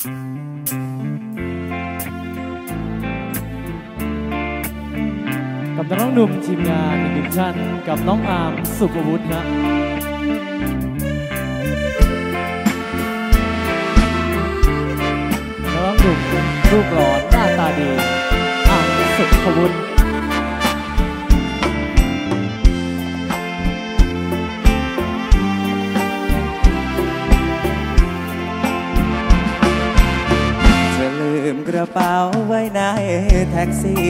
กับน้องหนุ่มทีมงานอีกหนึ่งท่านกับน้องอาร์มสุภวุฒินะน้องหนุ่มรูปหล่อหน้าตาดีอาร์มสุภวุฒิ กระเป๋าไว้ในแท็กซี่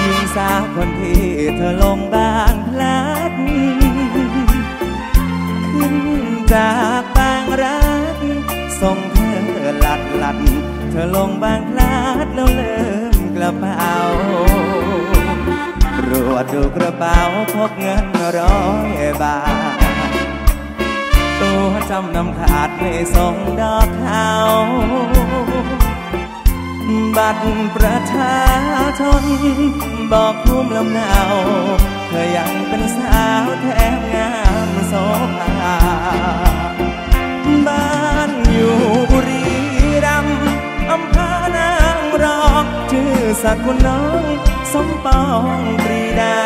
หญิงสาวคนที่เธอลงบางพลัดขึ้นจากบางรักส่งเธอหลัดหลัดเธอลงบางพลัดแล้วเลิมกระเป๋ารวดดูกระเป๋าพบเงินร้อยบาท จำนำขาดไม่ส่งดอกเขาบัตรประชาชน บอกภูมิลำเนาเธอยังเป็นสาวแถมงามโสภาบ้านอยู่บุรีรัมย์อำเภอนางรอง ชื่อสกุลน้อง สมปองปรีดา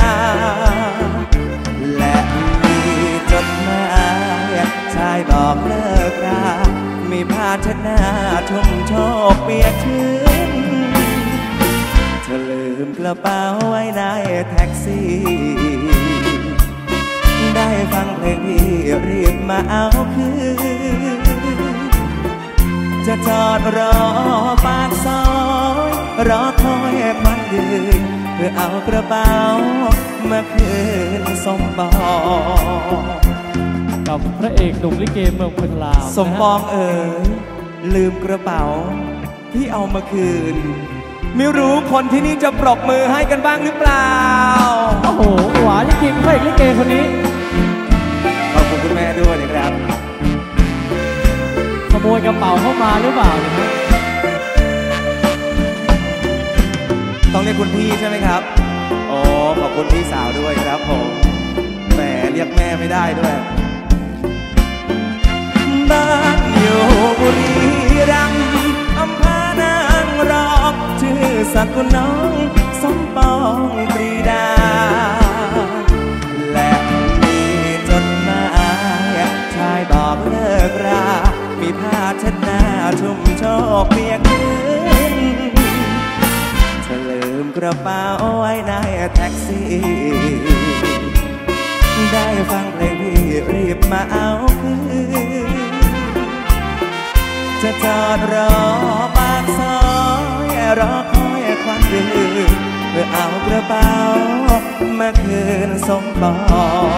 ระเป๋าไว้ในแท็กซี่ ได้ฟังเพลงพี่รีบมาเอาคืน จะจอดรอปากซอย รอคอยควันยืนเพื่อเอากระเป๋ามาคืนสมปองกับพระเอกหนุ่มลิเกเมืองพัทลาวสมปองเอ๋ยลืมกระเป๋าที่เอามาคืน ไม่รู้คนที่นี่จะปรบมือให้กันบ้างหรือเปล่า โอ้โหหวานจริงๆพระเอกลิเกคนนี้ ขอบคุณคุณแม่ด้วยนะครับขโมยกระเป๋าเข้ามาหรือเปล่านะฮะต้องเรียกคุณพี่ใช่ไหมครับ โอ้ขอบคุณพี่สาวด้วยครับผม แหมเรียกแม่ไม่ได้ด้วย สกุลน้องสมปองปรีดา และมีจดหมายชายบอกเลิกรา มีผ้าเช็ดหน้าชุ่มโชกเปียกพื้นเธอลืมกระเป๋าไว้ในแท็กซี่ ได้ฟังเพลงพี่รีบมาเอาคืนจะจอดรอปากซอยรอค อยควันยืนเพื่อเอากระเป๋ามาคืนสมปอง